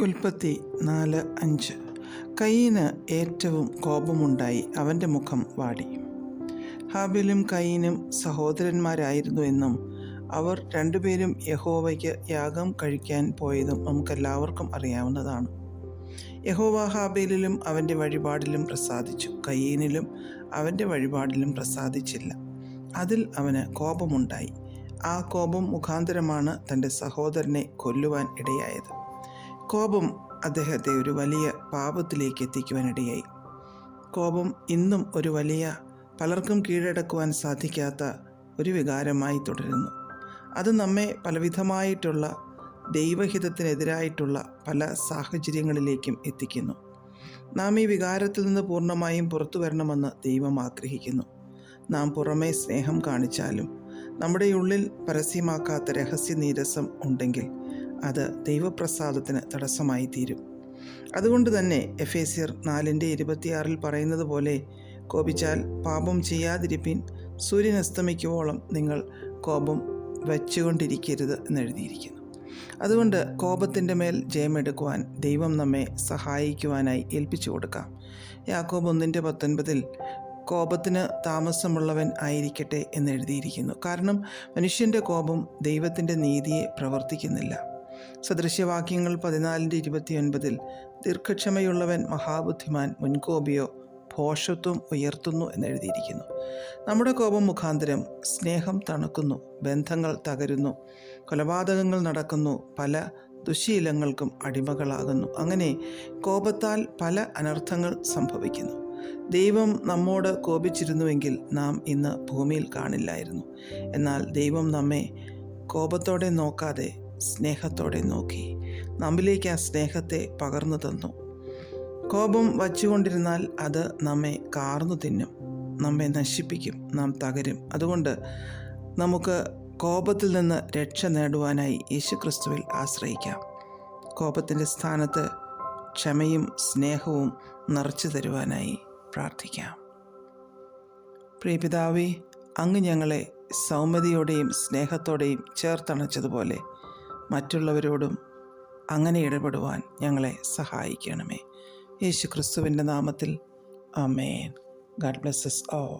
ഉൽപ്പത്തി നാല് അഞ്ച്. കയ്യീന് ഏറ്റവും കോപമുണ്ടായി അവന്റെ മുഖം വാടി. ഹാബിലും കയ്യനും സഹോദരന്മാരായിരുന്നു എന്നും അവർ രണ്ടുപേരും യഹോവയ്ക്ക് യാഗം കഴിക്കാൻ പോയതും നമുക്കെല്ലാവർക്കും അറിയാവുന്നതാണ്. യഹോവ ഹാബേലിലും അവന്റെ വഴിപാടിലും പ്രസാദിച്ചു. കയ്യനിലും അവന്റെ വഴിപാടിലും പ്രസാദിച്ചില്ല. അതിൽ അവന് കോപമുണ്ടായി. ആ കോപം മുഖാന്തരമാണ് തന്റെ സഹോദരനെ കൊല്ലുവാൻ ഇടയായത്. കോപം അദ്ദേഹത്തെ ഒരു വലിയ പാപത്തിലേക്ക് എത്തിക്കുവാനിടയായി കോപം ഇന്നും ഒരു വലിയ പലർക്കും കീഴടക്കുവാൻ സാധിക്കാത്ത ഒരു വികാരമായി തുടരുന്നു. അത് നമ്മെ പലവിധമായിട്ടുള്ള ദൈവഹിതത്തിനെതിരായിട്ടുള്ള പല സാഹചര്യങ്ങളിലേക്കും എത്തിക്കുന്നു. നാം ഈ വികാരത്തിൽ നിന്ന് പൂർണമായും പുറത്തു വരണമെന്ന് ദൈവം ആഗ്രഹിക്കുന്നു. നാം പുറമേ സ്നേഹം കാണിച്ചാലും നമ്മുടെ ഉള്ളിൽ പരസ്യമാക്കാത്ത രഹസ്യ നീരസം ഉണ്ടെങ്കിൽ അത് ദൈവപ്രസാദത്തിന് തടസ്സമായി തീരും അതുകൊണ്ട് തന്നെ എഫ് എ സിയർ നാലിന്റെ ഇരുപത്തിയാറിൽ പറയുന്നത് പോലെ കോപിച്ചാൽ പാപം ചെയ്യാതിരിപ്പിൻ സൂര്യൻ അസ്തമിക്കുവോളം നിങ്ങൾ കോപം വച്ചുകൊണ്ടിരിക്കരുത് എന്നെഴുതിയിരിക്കുന്നു അതുകൊണ്ട് കോപത്തിന്റെ മേൽ ജയമെടുക്കുവാൻ ദൈവം നമ്മെ സഹായിക്കുവാനായി ഏൽപ്പിച്ചു കൊടുക്കാം. യാക്കോബ് ഒന്നിന്റെ പത്തൊൻപതിൽ കോപത്തിന് താമസമുള്ളവൻ ആയിരിക്കട്ടെ എന്ന് എഴുതിയിരിക്കുന്നു. കാരണം മനുഷ്യന്റെ കോപം ദൈവത്തിന്റെ നീതിയെ പ്രവർത്തിക്കുന്നില്ല. സദൃശ്യവാക്യങ്ങൾ പതിനാലിന്റെ ഇരുപത്തിയൊൻപതിൽ ദീർഘക്ഷമയുള്ളവൻ മഹാബുദ്ധിമാൻ മുൻകോപിയോ ഭോഷത്വം ഉയർത്തുന്നു എന്നെഴുതിയിരിക്കുന്നു. നമ്മുടെ കോപം മുഖാന്തരം സ്നേഹം തണുക്കുന്നു ബന്ധങ്ങൾ തകരുന്നു കൊലപാതകങ്ങൾ നടക്കുന്നു പല ദുശീലങ്ങൾക്കും അടിമകളാകുന്നു. അങ്ങനെ കോപത്താൽ പല അനർത്ഥങ്ങൾ സംഭവിക്കുന്നു. ദൈവം നമ്മോട് കോപിച്ചിരുന്നുവെങ്കിൽ നാം ഇന്ന് ഭൂമിയിൽ കാണില്ലായിരുന്നു. എന്നാൽ ദൈവം നമ്മെ കോപത്തോടെ നോക്കാതെ സ്നേഹത്തോടെ നോക്കി. നമ്മിലേക്ക് ആ സ്നേഹത്തെ പകർന്നു തന്നു. കോപം വച്ചുകൊണ്ടിരുന്നാൽ അത് നമ്മെ കാർന്നു തിന്നും. നമ്മെ നശിപ്പിക്കും. നാം തകരും. അതുകൊണ്ട് നമുക്ക് കോപത്തിൽ നിന്ന് രക്ഷ നേടുവാനായി യേശുക്രിസ്തുവിൽ ആശ്രയിക്കാം. കോപത്തിന്റെ സ്ഥാനത്ത് ക്ഷമയും സ്നേഹവും നിറച്ചു തരുവാനായി പ്രാർത്ഥിക്കാം. പ്രിയപിതാവേ അങ്ങ് ഞങ്ങളെ സൗമ്യതയോടെയും സ്നേഹത്തോടെയും ചേർത്തണച്ചതുപോലെ മറ്റുള്ളവരോടും അങ്ങനെ ഇടപെടുവാൻ ഞങ്ങളെ സഹായിക്കണമേ. യേശു ക്രിസ്തുവിന്റെ നാമത്തിൽ. അമേൻ ഗാഡ് ബ്ലെസ്സസ് ഓ